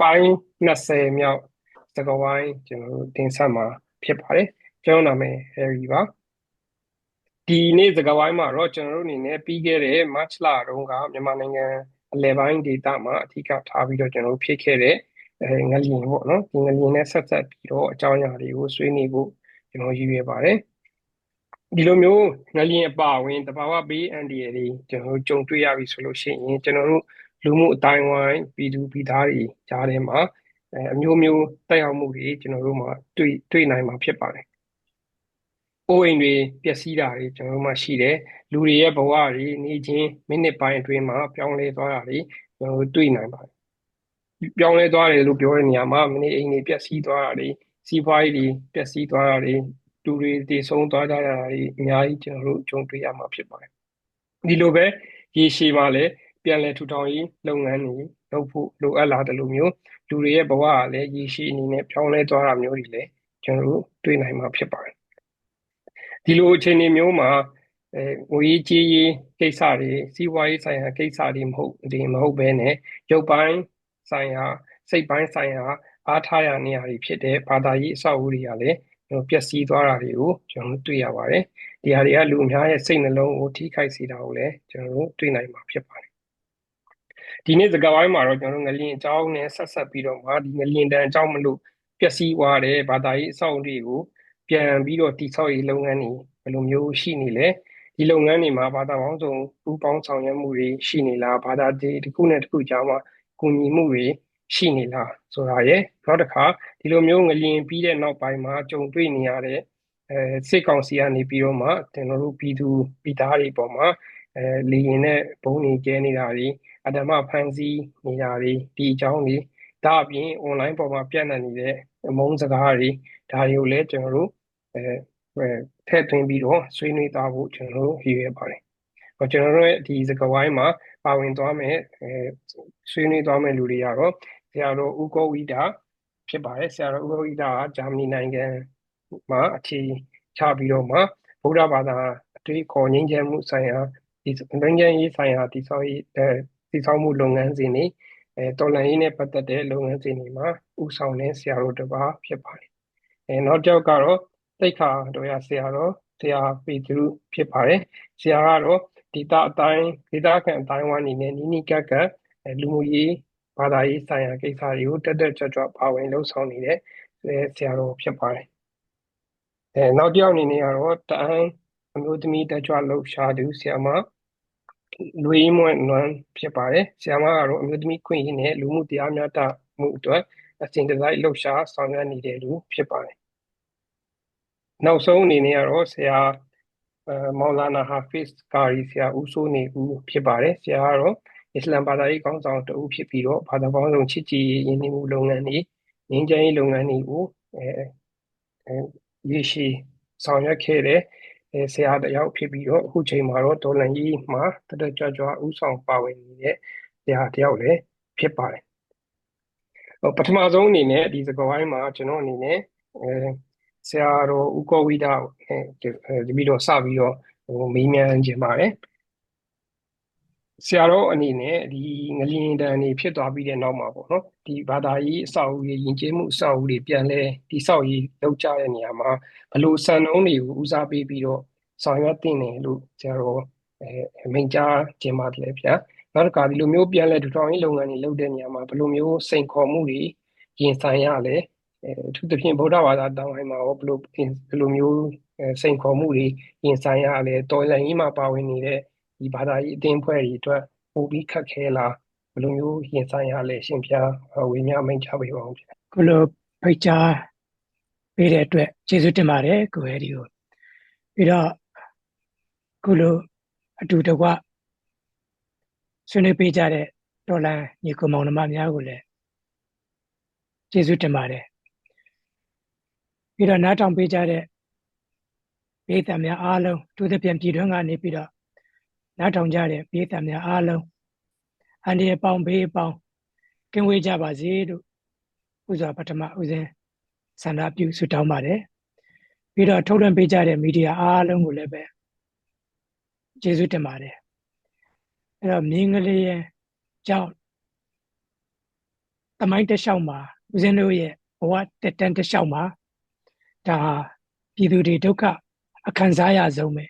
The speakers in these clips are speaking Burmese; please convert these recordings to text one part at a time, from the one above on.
ပိုင်း20မြောက်စကားဝိုင်းကျွန်တော်တို့တင်ဆက်မှာဖြစ်ပါတယ်ကျွန်တော်နာမည် Harry ပါဒီနေ့စကားဝိုင်းမှာတော့ကျွန်တော်တို့အနေနဲ့ပြီးခဲ့တဲ့ March လတုန်းကမြန်မာနိုင်ငံအလဲပိုင်းဒေသမှာအထူးထားပြီးတော့ကျွန်တော်တို့ဖြစ်ခဲ့တဲ့အဲငလျင်ပေါ့နော်ဒီငလျင်နဲ့ဆက်ဆက်ပြီးတော့အကြောင်းအရာတွေကိုဆွေးနွေးဖို့ကျွန်တော်ရည်ရွယ်ပါတယ်ဒီလိုမျိုးငလျင်အပါဝင်တဘာဝဘေးအန္တရာယ်တွေကျွန်တော်တို့ကြုံတွေ့ရပြီဆိုလို့ရှိရင်ကျွန်တော်တို့ လူမှုအတိုင်းဝိုင်းပြည်သူပြည်သားတွေကြားထဲမှာအဲအမျိုးမျိုးတက်ရောက်မှုတွေကျွန်တော်တို့မှာတွေ့တွေ့နိုင်မှာဖြစ်ပါတယ်။အိုးအိမ်တွေပျက်စီးတာတွေကျွန်တော်တို့မှာရှိတယ်။လူတွေရဲ့ဘဝတွေနေချင်းမိနစ်ပိုင်းအတွင်းမှာပြောင်းလဲသွားတာတွေကျွန်တော်တို့တွေ့နိုင်ပါတယ်။ပြောင်းလဲသွားတယ်လို့ပြောတဲ့နေရာမှာမိနစ်အိမ်တွေပျက်စီးသွားတာတွေစီးပွားရေးတွေပျက်စီးသွားတာတွေလူတွေတည်ဆုံးသွားကြတာတွေအများကြီးကျွန်တော်တို့ကြုံတွေ့ရမှာဖြစ်ပါတယ်။ဒီလိုပဲရေရှည်မှာလည်း ပြန်လည်ထူထောင်ရေးလုပ်ငန်းတွေလုပ်ဖို့လိုအပ်လာတယ်လို့မျိုးလူတွေရဲ့ဘဝကလည်းရည်ရှိအနေနဲ့ပြောင်းလဲသွားတာမျိုးတွေလည်းကျွန်တော်တို့တွေ့နိုင်မှာဖြစ်ပါတယ်ဒီလိုအခြေအနေမျိုးမှာအဲငွေကြေးရေးကိစ္စတွေစီးပွားရေးဆိုင်ရာကိစ္စတွေမဟုတ်ဒီမဟုတ်ဘဲနဲ့ရုပ်ပိုင်းဆိုင်ရာစိတ်ပိုင်းဆိုင်ရာအားထားရနေရာတွေဖြစ်တဲ့ဘာသာရေးအဆောက်အဦတွေကလည်းပျက်စီးသွားတာတွေကိုကျွန်တော်တို့တွေ့ရပါတယ်ဒီဟာတွေကလူအများရဲ့စိတ်နှလုံးကိုထိခိုက်စေတာကိုလည်းကျွန်တော်တို့တွေ့နိုင်မှာဖြစ်ပါတယ် ဒီနေ့စကားဝိုင်းမှာတော့ကျွန်တော်တို့ငလျင်အကြောင်းနဲ့ဆက်ဆက်ပြီးတော့မှဒီငလျင်တန်အကြောင်းမလို့ပျက်စီးသွားတဲ့ဘာသာရေးအဆောက်အဦတွေကိုပြန်ပြီးတော့တိဆောက်ရေးလုပ်ငန်းတွေဘယ်လိုမျိုးရှိနေလဲဒီလုပ်ငန်းတွေမှာဘာသာပေါင်းစုံပူးပေါင်းဆောင်ရွက်မှုတွေရှိနေလားဘာသာတစ်ခုနဲ့တစ်ခုကြားမှာကူညီမှုတွေရှိနေလားဆိုတာရယ်နောက်တစ်ခါဒီလိုမျိုးငလျင်ပြီးတဲ့နောက်ပိုင်းမှာကြုံတွေ့နေရတဲ့အဲစစ်ကောင်စီကနေပြီးတော့မှကျွန်တော်တို့ပြည်သူပြည်သားတွေပေါ်မှာအဲလေရင်နဲ့ဘုံနေကျဲနေတာတွေ အဓမ္မဖန်ဆီးနေတာတွေဒီအကြောင်းတွေဒါအပြင် online ပေါ်မှာပြန့်နှံ့နေတဲ့အမုန်းစကားတွေဒါတွေကိုလည်းကျွန်တော်တို့အဲထည့်သွင်းပြီးတော့ဆွေးနွေးသွားဖို့ကျွန်တော်တို့ရည်ရွယ်ပါတယ်။ဟောကျွန်တော်တို့ဒီစကားဝိုင်းမှာပါဝင်သွားမယ်အဲဆွေးနွေးသွားမယ်လူတွေကတော့ဆရာတော်ဦးကောဝိတာဖြစ်ပါတယ်ဆရာတော်ဦးကောဝိတာကဂျာမနီနိုင်ငံမှာအခြေချပြီးတော့မှဗုဒ္ဓဘာသာအတွေ့အခေါ်ငြိမ်းချမ်းမှုဆိုင်ရာဒီငြိမ်းချမ်းရေးဆိုင်ရာတည်ဆောက်ရေး အဲတည်ဆောက်မှုလုပ်ငန်းစဉ်တွေအဲတော်လှန်ရေးနဲ့ပတ်သက်တဲ့လုပ်ငန်းစဉ်တွေမှာဥဆောင်တဲ့ဆရာတော်တစ်ပါးဖြစ်ပါတယ်။အဲနောက်တစ်ယောက်ကတော့တိတ်ခါတော်ရဆရာတော်ဆရာပေသူဖြစ်ပါတယ်။ဆရာကတော့ဒေတာအတိုင်းဒေတာခံအတိုင်းဝိုင်းနေနဲ့နီးနီးကပ်ကပ်လူမှုရေးဘာသာရေးဆိုင်ရာကိစ္စတွေကိုတက်တက်ကြွကြွပါဝင်လှုပ်ဆောင်နေတဲ့ဆရာတော်ဖြစ်ပါတယ်။အဲနောက်တစ်ယောက်အနေနဲ့ကတော့တအန်းအမျိုးသမီးတက်ကြွလှုပ်ရှားသူဆရာမ လူရင်းမွဲ့နွမ်းဖြစ်ပါတယ်။ဆရာမကတော့အမျိုးသမီးခွင့်ရင်းနဲ့လူမှုတရားမျှတမှုအတွက်အစဉ်တစိုက်လှုပ်ရှားဆောင်ရွက်နေတဲ့လူဖြစ်ပါတယ်။နောက်ဆုံးအနေနဲ့ကတော့ဆရာအဲမောင်လာနာဟာဖစ်ကာရီဆရာဦးစိုးနေဦးဖြစ်ပါတယ်။ဆရာကတော့အစ္စလမ်ဘာသာရေးကောင်းဆောင်တဦးဖြစ်ပြီးတော့ဘာသာပေါင်းစုံချစ်ကြည်ရင်းနှီးမှုလုပ်ငန်းတွေငင်းချမ်းရေးလုပ်ငန်းတွေကိုအဲရေရှည်ဆောင်ရွက်ခဲ့တဲ့ အဲဆရာတယောက်ဖြစ်ပြီးတော့အခုချိန်မှာတော့ဒေါ်လန်ကြီးမှာတတကြွကြွဥဆောင်ပါဝင်နေတဲ့ဆရာတယောက်လည်းဖြစ်ပါတယ်ဟိုပထမဆုံးအနေနဲ့ဒီစကားဝိုင်းမှာကျွန်တော်အနေနဲ့အဲဆရာတော်ဦးကောဝိဒအဲဒီပြီးတော့စပြီးတော့ဟိုမေးမြန်းခြင်းပါတယ်ဆရာတော်အနေနဲ့ဒီငလျင်တန်နေဖြစ်သွားပြီးတဲ့နောက်မှာပေါ့နော် ဒီဘာသာရေးအဆောက်အဦရေးယဉ်ကျေးမှုအဆောက်အဦတွေပြန်လဲဒီဆောက်ရေးလောက်ကြတဲ့နေရာမှာဘလို့စံနှုန်းတွေကိုဦးစားပေးပြီးတော့ဆောင်ရွက်တင်တယ်လို့ဆရာတော်အဲမိန့်ကြားခြင်းပါတယ်ဗျာနောက်တစ်ခါဒီလိုမျိုးပြန်လဲထူထောင်ရေးလုပ်ငန်းတွေလုပ်တဲ့နေရာမှာဘလို့မျိုးစိန်ခေါ်မှုတွေရင်ဆိုင်ရလဲအဲအထူးသဖြင့်ဗုဒ္ဓဘာသာတောင်းပိုင်းမှာရောဘလို့ဘလို့မျိုးစိန်ခေါ်မှုတွေရင်ဆိုင်ရလဲတော်လှန်ရေးမှာပါဝင်နေတဲ့ဒီဘာသာရေးအသင်းဖွဲ့တွေအတွက်ပိုပြီးခက်ခဲလား ဘယ်လိုမျိုးရင်ဆိုင်ရလဲရှင်ဖျားဝိညာဉ်မိတ်ချပေးပါအောင်ဗျခုလိုဖိတ်ကြားပေးတဲ့အတွက်ကျေးဇူးတင်ပါတယ်ကိုဟဲဒီကိုပြီးတော့ခုလိုအတူတကွဆွေးနွေးပေးကြတဲ့ဒေါ်လာညီကိုမောင်နှမများကိုလည်းကျေးဇူးတင်ပါတယ်ပြီးတော့နားထောင်ပေးကြတဲ့ဘေးတံများအားလုံးသူသဖြင့်ပြည်တွင်းကနေပြီးတော့နားထောင်ကြတဲ့ဘေးတံများအားလုံး အန္တရာယ်ပေါင်းဘေးပေါင်းကင်းဝေးကြပါစေလို့ဥစွာပထမဥစဉ်ဆန္ဒပြုဆုတောင်းပါတယ်ပြီးတော့ထုတ်လွှင့်ပေးကြတဲ့မီဒီယာအားလုံးကိုလည်းပဲကျေးဇူးတင်ပါတယ်အဲ့တော့မြင်းကလေးရဲ့ကြောင့်တမိုင်းတစ်လျှောက်မှာဦးဇင်းတို့ရဲ့ဘဝတက်တန်းတစ်လျှောက်မှာဒါဟာပြည်သူတွေဒုက္ခအခံစားရဆုံးပဲ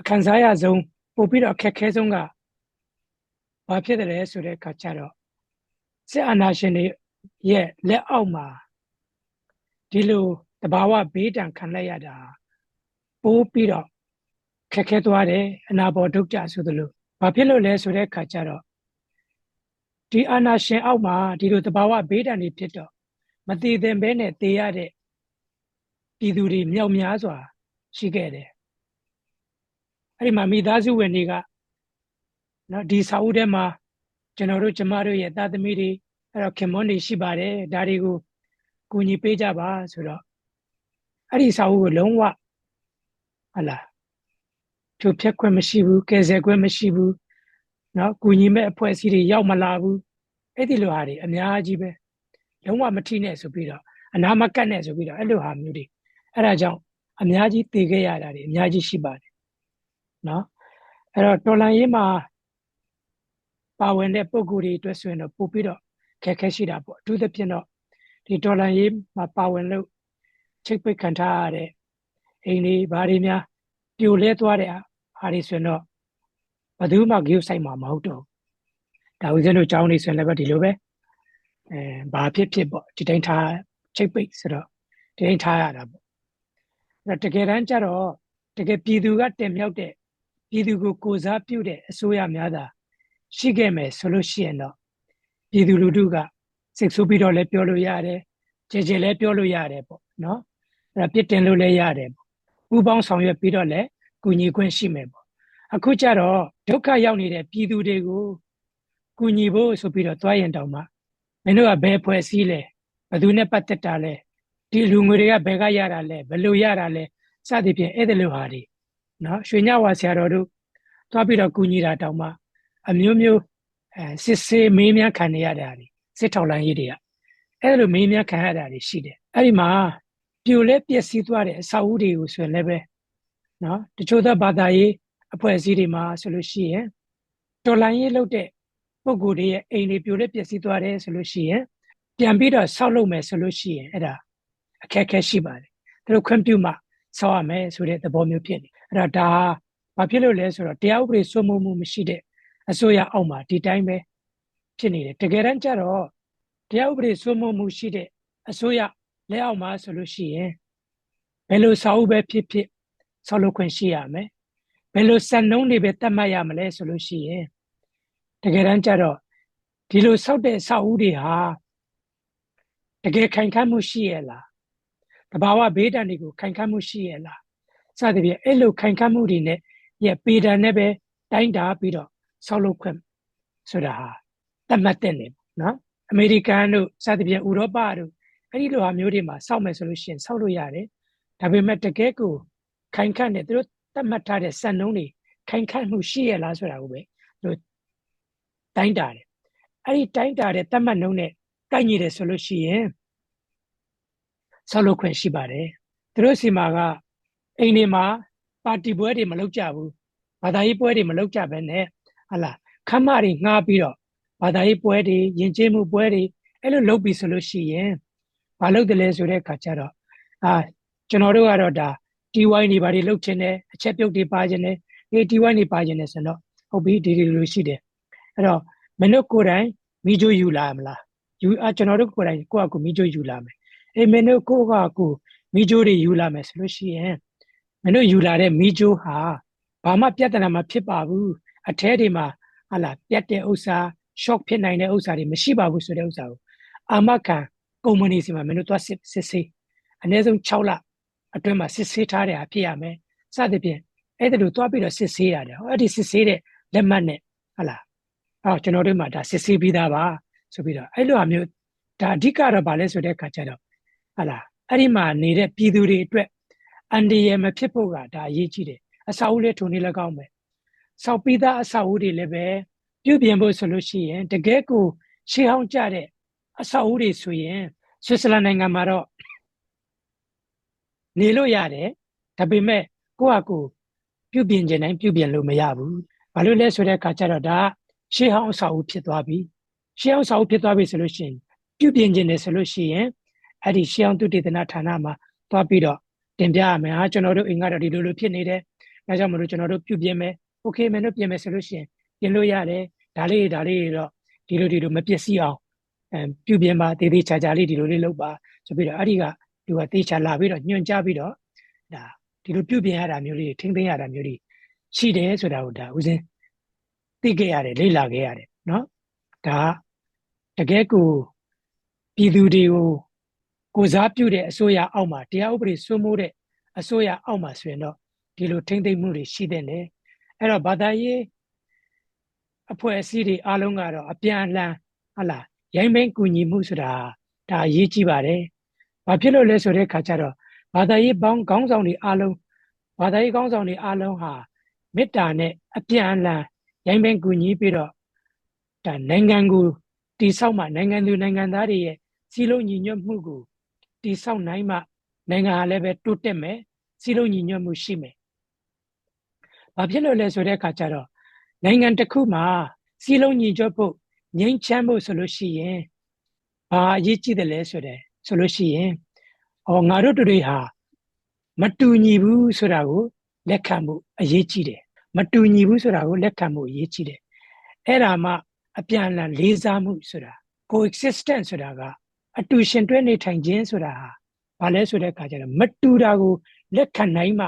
အခံစားရဆုံးပို့ပြီးတော့အခက်ခဲဆုံးက ဘာဖြစ်တယ်လဲဆိုတဲ့အခါကျတော့စစ်အာဏာရှင်တွေရဲ့လက်အောက်မှာဒီလိုတဘာဝဘေးတံခံလိုက်ရတာပိုးပြီးတော့ခက်ခဲသွားတယ်အနာဘောဒုက္ခဆိုသလိုဘာဖြစ်လို့လဲဆိုတဲ့အခါကျတော့ဒီအာနာရှင်အောက်မှာဒီလိုတဘာဝဘေးဒဏ်တွေဖြစ်တော့မတည်သင်ဘဲနဲ့တေးရတဲ့ပြည်သူတွေမြောက်များစွာရှိခဲ့တယ်အဲ့ဒီမှာမိသားစုဝင်တွေက နော်ဒီစာအုပ်ထဲမှာကျွန်တော်တို့ကျမတို့ရဲ့သားသမီးတွေအဲ့တော့ခင်မွန်းတွေရှိပါတယ်ဒါတွေကိုကူညီပေးကြပါဆိုတော့အဲ့ဒီစာအုပ်ကိုလုံးဝဟလာသူဖြက်ခွင့်မရှိဘူးကယ်ဆယ်ခွင့်မရှိဘူးနော်ကူညီမဲ့အဖွဲ့အစည်းတွေရောက်မလာဘူးအဲ့ဒီလိုဟာတွေအများကြီးပဲလုံးဝမထိနဲ့ဆိုပြီးတော့အနာမကတ်နဲ့ဆိုပြီးတော့အဲ့လိုဟာမျိုးတွေအဲ့ဒါကြောင့်အများကြီးတည်ခဲ့ရတာတွေအများကြီးရှိပါတယ်နော်အဲ့တော့တော်လန်ရေးမှာ ပါဝင်တဲ့ပုံကိုယ်တွေအတွက်ဆိုရင်တော့ပို့ပြီးတော့ခက်ခဲရှိတာပေါ့အထူးသဖြင့်တော့ဒီတော်လန်ရေးမှာပါဝင်လို့ချိတ်ပိတ်ခံထားရတဲ့အိမ်လေးဘာတွေများပြိုလဲသွားတဲ့ဟာတွေဆိုရင်တော့ဘယ်သူမှဂရုစိုက်မှာမဟုတ်တော့ဒါဦးဇင်းတို့ကြောင်းနေဆိုရင်လည်းပဲဒီလိုပဲအဲဘာဖြစ်ဖြစ်ပေါ့ဒီတိုင်းထားချိတ်ပိတ်ဆိုတော့ဒီတိုင်းထားရတာပေါ့အဲ့တကယ်တမ်းကျတော့တကယ်ပြည်သူကတင်မြောက်တဲ့ပြည်သူကိုကိုစားပြုတဲ့အစိုးရများသာ ရှိခဲ့မယ်ဆိုလို့ရှိရင်တော့ပြည်သူလူထုကစိတ်ဆိုးပြီးတော့လည်းပြောလို့ရတယ်ကြည်ကြည်လည်းပြောလို့ရတယ်ပေါ့နော်အဲ့ဒါပြစ်တင်လို့လည်းရတယ်ပေါ့ပူပေါင်းဆောင်ရွက်ပြီးတော့လည်းကူညီခွင့်ရှိမယ်ပေါ့အခုကျတော့ဒုက္ခရောက်နေတဲ့ပြည်သူတွေကိုကူညီဖို့ဆိုပြီးတော့တွားရင်တောင်မှမင်းတို့ကဘယ်ဖွဲ့စည်းလဲဘယ်သူနဲ့ပတ်သက်တာလဲဒီလူငွေတွေကဘယ်ကရတာလဲဘယ်လိုရတာလဲစသဖြင့်အဲ့ဒီလိုဟာတွေနော်ရွှေညဝါဆရာတော်တို့တွားပြီးတော့ကူညီတာတောင်မှ အမျိုးမျိုးအဲစစ်ဆေးမေးမြန်းခံနေရတာတွေစစ်ထောက်လန်းရေးတွေကအဲ့လိုမေးမြန်းခံရတာတွေရှိတယ်အဲ့ဒီမှာပြိုလဲပျက်စီးသွားတဲ့အစာအုပ်တွေကိုဆိုရင်လည်းပဲနော်တချို့သောဘာသာရေးအဖွဲ့အစည်းတွေမှာဆိုလို့ရှိရင်တော်လိုင်းရေးလုပ်တဲ့ပုံကိုယ်တွေရဲ့အိမ်တွေပြိုလဲပျက်စီးသွားတယ်ဆိုလို့ရှိရင်ပြန်ပြီးတော့ဆောက်လုပ်မယ်ဆိုလို့ရှိရင်အဲ့ဒါအခက်အခဲရှိပါတယ်သူတို့ခွင့်ပြုမှဆောက်ရမယ်ဆိုတဲ့သဘောမျိုးဖြစ်နေအဲ့တော့ဒါဘာဖြစ်လို့လဲဆိုတော့တရားဥပဒေစိုးမိုးမှုမရှိတဲ့ အစိုးရအောက်မှာဒီတိုင်းပဲဖြစ်နေတယ်တကယ်တမ်းကျတော့တရားဥပဒေစိုးမိုးမှုရှိတဲ့အစိုးရလက်အောက်မှာဆိုလို့ရှိရင်ဘယ်လိုစာအုပ်ပဲဖြစ်ဖြစ်ဆောက်လုပ်ခွင့်ရှိရမယ်ဘယ်လိုစံနှုန်းတွေပဲတတ်မှတ်ရမလဲဆိုလို့ရှိရင်တကယ်တမ်းကျတော့ဒီလိုဆောက်တဲ့စာအုပ်တွေဟာတကယ်ခိုင်ခန့်မှုရှိရဲ့လားတဘာဝဘေးဒဏ်တွေကိုခိုင်ခန့်မှုရှိရဲ့လားစသဖြင့်အဲ့လိုခိုင်ခန့်မှုတွေနဲ့ရဲ့ပေဒဏ်နဲ့ပဲတိုင်းတာပြီးတော့ ဆောက်လုပ်ခွင့်ဆိုတာဟာတတ်မှတ်တဲ့နေနော်အမေရိကန်တို့စသဖြင့်ဥရောပတို့အဲ့ဒီလိုဟာမျိုးတွေမှာစောက်မယ်ဆိုလို့ရှိရင်စောက်လို့ရတယ်ဒါပေမဲ့တကယ်ကိုခိုင်ခန့်တဲ့သူတို့တတ်မှတ်ထားတဲ့စံနှုန်းတွေခိုင်ခန့်မှုရှိရလားဆိုတာကိုပဲသူတို့တိုင်းတာတယ်အဲ့ဒီတိုင်းတာတဲ့တတ်မှတ်နှုန်းနဲ့ကိုက်ညီတယ်ဆိုလို့ရှိရင်ဆောက်လုပ်ခွင့်ရှိပါတယ်သူတို့စီမှာကအိမ်တွေမှာပါတီပွဲတွေမလုပ်ကြဘူးဘာသာရေးပွဲတွေမလုပ်ကြဘဲနဲ့ ဟလာခမ်းမတွေငှားပြီးတော့ဘာသာရေးပွဲတွေယဉ်ကျေးမှုပွဲတွေအဲ့လိုလုပ်ပြီးဆိုလို့ရှိရင်မလုပ်တယ်လဲဆိုတဲ့အခါကျတော့အာကျွန်တော်တို့ကတော့ဒါ TY နေပါတွေလုပ်ချင်တယ်အချက်ပြုတ်တွေပါချင်တယ်ဒီ TY နေပါချင်တယ်ဆိုတော့ဟုတ်ပြီဒီဒီလိုရှိတယ်အဲ့တော့မင်းတို့ကိုယ်တိုင်မိချိုယူလာမလားယူအကျွန်တော်တို့ကိုယ်တိုင်ကိုယ့်အကူမိချိုယူလာမယ်အေးမင်းတို့ကိုယ့်အကူမိချိုတွေယူလာမယ်ဆိုလို့ရှိရင်မင်းတို့ယူလာတဲ့မိချိုဟာဘာမှပြဿနာမဖြစ်ပါဘူး အထဲတွေမှာဟာလာပြတ်တဲ့ဥစ္စာ shock ဖြစ်နိုင်တဲ့ဥစ္စာတွေမရှိပါဘူးဆိုတဲ့ဥစ္စာကိုအာမခံကုမ္ပဏီစီမှာမင်းတို့သွားစစ်စစ်ဆေးအနည်းဆုံး6လအတွင်းမှာစစ်ဆေးထားတဲ့အဖြစ်ရမယ်စသဖြင့်အဲ့ဒါလိုသွားပြီးတော့စစ်ဆေးရတယ်ဟောအဲ့ဒီစစ်ဆေးတဲ့လက်မှတ်နဲ့ဟာလာအော်ကျွန်တော်တို့မှာဒါစစ်ဆေးပြီးသားပါဆိုပြီးတော့အဲ့လိုအမျိုးဒါအဓိကတော့ဗာလဲဆိုတဲ့အခါကျတော့ဟာလာအဲ့ဒီမှာနေတဲ့ပြည်သူတွေအတွက်အန်ဒီရမဖြစ်ဖို့ကဒါအရေးကြီးတယ်အစာအုပ်လေးထုံနေလည်းကောင်းမယ် ဆောက်ပြီးသားအစာအုပ်တွေလည်းပဲပြုပြင်ဖို့ဆိုလို့ရှိရင်တကယ်ကိုရှေးဟောင်းကြတဲ့အဆောက်အဦတွေဆိုရင်ဆွစ်ဇာလန်နိုင်ငံမှာတော့နေလို့ရတယ်ဒါပေမဲ့ကိုယ့်အကူပြုပြင်ခြင်းတိုင်းပြုပြင်လို့မရဘူးဘာလို့လဲဆိုတဲ့အခါကျတော့ဒါရှေးဟောင်းအဆောက်အဦဖြစ်သွားပြီရှေးအောင်စာအုပ်ဖြစ်သွားပြီဆိုလို့ရှိရင်ပြုပြင်ခြင်းတယ်ဆိုလို့ရှိရင်အဲ့ဒီရှေးအောင်သူတေသနာဌာနမှာသွားပြီးတော့တင်ပြရမယ်ဟာကျွန်တော်တို့အိမ်ကတော့ဒီလိုလိုဖြစ်နေတယ်ဒါကြောင့်မလို့ကျွန်တော်တို့ပြုပြင်မယ် โอเคမယ်လို့ပြင်မယ်ဆိုလို့ရှိရင်ပြင်လို့ရတယ်ဒါလေးဒါလေးတော့ဒီလိုဒီလိုမပျက်စီးအောင်အဲပြုပြင်ပါသေးသေးချာချာလေးဒီလိုလေးလုပ်ပါဆိုပြီးတော့အဲ့ဒီကသူကတေချာလာပြီးတော့ညွှန်ကြားပြီးတော့ဒါဒီလိုပြုပြင်ရတာမျိုးလေးထိမ့်သိမ်းရတာမျိုးလေးရှိတယ်ဆိုတာကိုဒါဦးစင်းသိခဲ့ရတယ်လေ့လာခဲ့ရတယ်เนาะဒါတကယ်ကိုပြည်သူတွေကိုကိုစားပြုတဲ့အစိုးရအောက်မှာတရားဥပဒေစိုးမိုးတဲ့အစိုးရအောက်မှာဆိုရင်တော့ဒီလိုထိမ့်သိမ့်မှုတွေရှိတဲ့လေ အဲ့တော့ဘာသာရေးအဖွဲ့အစည်းတွေအားလုံးကတော့အပြန်အလှန်ဟလာရိုင်းမင်းကူညီမှုဆိုတာဒါအရေးကြီးပါတယ်။ဘာဖြစ်လို့လဲဆိုတဲ့ခါကျတော့ဘာသာရေးပေါင်းခေါင်းဆောင်တွေအားလုံးဘာသာရေးခေါင်းဆောင်တွေအားလုံးဟာမေတ္တာနဲ့အပြန်အလှန်ရိုင်းမင်းကူညီပြီးတော့ဒါနိုင်ငံကိုတိဆောက်မှနိုင်ငံသူနိုင်ငံသားတွေရဲ့စီလုံးညီညွတ်မှုကိုတိဆောက်နိုင်မှနိုင်ငံဟာလည်းပဲတိုးတက်မယ်စီလုံးညီညွတ်မှုရှိမယ်။ ဘာဖြစ်လို့လဲဆိုတဲ့အခါကျတော့နိုင်ငံတစ်ခုမှာစီလုံးညီညွတ်ဖို့ငြိမ်းချမ်းဖို့ဆိုလို့ရှိရင်ဘာအရေးကြီးတယ်လဲဆိုတဲ့ဆိုလို့ရှိရင်ဟောငါတို့တွေဟာမတူညီဘူးဆိုတာကိုလက်ခံဖို့အရေးကြီးတယ်မတူညီဘူးဆိုတာကိုလက်ခံဖို့အရေးကြီးတယ်အဲ့ဒါမှအပြန်အလှန်လေးစားမှုဆိုတာ coexistence ဆိုတာကအတူရှင်တွဲနေထိုင်ခြင်းဆိုတာဟာဘာလဲဆိုတဲ့အခါကျတော့မတူတာကိုလက်ခံနိုင်မှ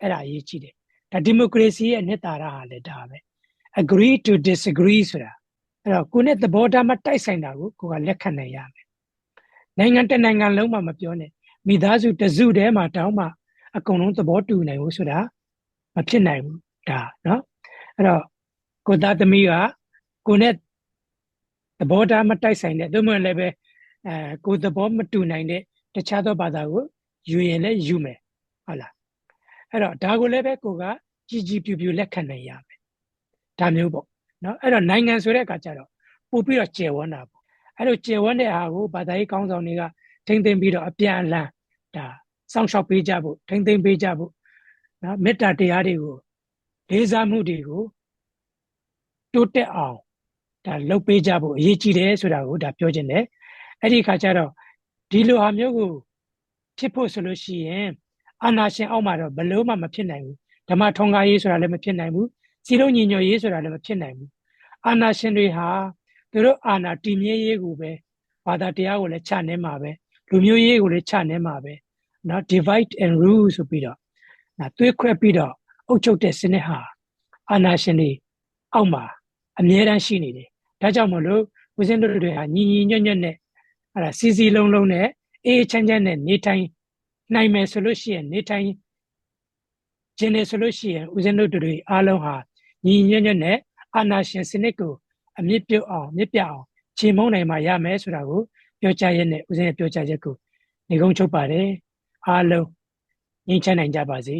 အဲ့ဒါအရေးကြီးတယ် ဒါဒီမိုကရေစီရဲ့အနှစ်သာရဟာလည်းဒါပဲ agree to disagree ဆိုတာအဲ့တော့ကိုနဲ့သဘောထားမတိုက်ဆိုင်တာကိုကိုကလက်ခံနိုင်ရမယ်နိုင်ငံတနိုင်ငံလုံးမှာမပြောနဲ့မိသားစုတစုတည်းမှာတောင်းမှအကုန်လုံးသဘောတူနိုင်ဘူးဆိုတာမဖြစ်နိုင်ဘူးဒါเนาะအဲ့တော့ကိုသားသမီးကကိုနဲ့သဘောထားမတိုက်ဆိုင်တဲ့သို့မဟုတ်လည်းပဲအဲကိုသဘောမတူနိုင်တဲ့တခြားသောဘာသာကိုယူရင်လည်းယူမယ်ဟုတ်လား အဲ့တော့ဒါကိုလည်းပဲကိုကကြည်ကြည်ပြူပြူလက်ခံနိုင်ရမယ်ဒါမျိုးပေါ့နော်အဲ့တော့နိုင်ငံဆိုတဲ့အခါကျတော့ပို့ပြီးတော့ကျေဝန်းတာပေါ့အဲ့လိုကျေဝန်းတဲ့အားကိုဘာသာရေးကောင်းဆောင်တွေကထိမ့်သိမ့်ပြီးတော့အပြန်အလှန်ဒါစောင့်ရှောက်ပေးကြဖို့ထိမ့်သိမ့်ပေးကြဖို့နော်မေတ္တာတရားတွေကိုလေးစားမှုတွေကိုတိုးတက်အောင်ဒါလုပ်ပေးကြဖို့အရေးကြီးတယ်ဆိုတာကိုဒါပြောခြင်းတယ်အဲ့ဒီခါကျတော့ဒီလိုဟာမျိုးကိုဖြစ်ဖို့ဆိုလို့ရှိရင် အာနာရှင်အောက်မှာတော့ဘလို့မှမဖြစ်နိုင်ဘူးဓမ္မထုံကားရေးဆိုတာလည်းမဖြစ်နိုင်ဘူးစီလုံးညီညွတ်ရေးဆိုတာလည်းမဖြစ်နိုင်ဘူးအာနာရှင်တွေဟာသူတို့အာနာတည်မြဲရေးကိုပဲဘာသာတရားကိုလည်းချနေမှာပဲလူမျိုးရေးကိုလည်းချနေမှာပဲเนาะ divide and rule ဆိုပြီးတော့နာသွေးခွဲပြီးတော့အုပ်ချုပ်တဲ့စနစ်ဟာအာနာရှင်တွေအောက်မှာအမြဲတမ်းရှိနေတယ်ဒါကြောင့်မလို့ဦးဇင်းတို့တွေဟာညီညီညွတ်ညွတ်နဲ့အဲ့ဒါစီစီလုံးလုံးနဲ့အေးချမ်းချမ်းနဲ့နေထိုင် နိုင်မယ်ဆိုလို့ရှိရင်နေထိုင်ခြင်းနဲ့ဆိုလို့ရှိရင်ဦးဇင်းတို့တွေအားလုံးဟာညီညွတ်ညွတ်နဲ့အာနာရှင်စနစ်ကိုအမြင့်ပြုတ်အောင်မြင့်ပြအောင်ခြေမုံနိုင်မှရမယ်ဆိုတာကိုပြောကြားရက်နဲ့ဦးဇင်းရဲ့ပြောကြားချက်ကိုနေကုန်းချုပ်ပါတယ်အားလုံးငြိမ်းချမ်းနိုင်ကြပါစေ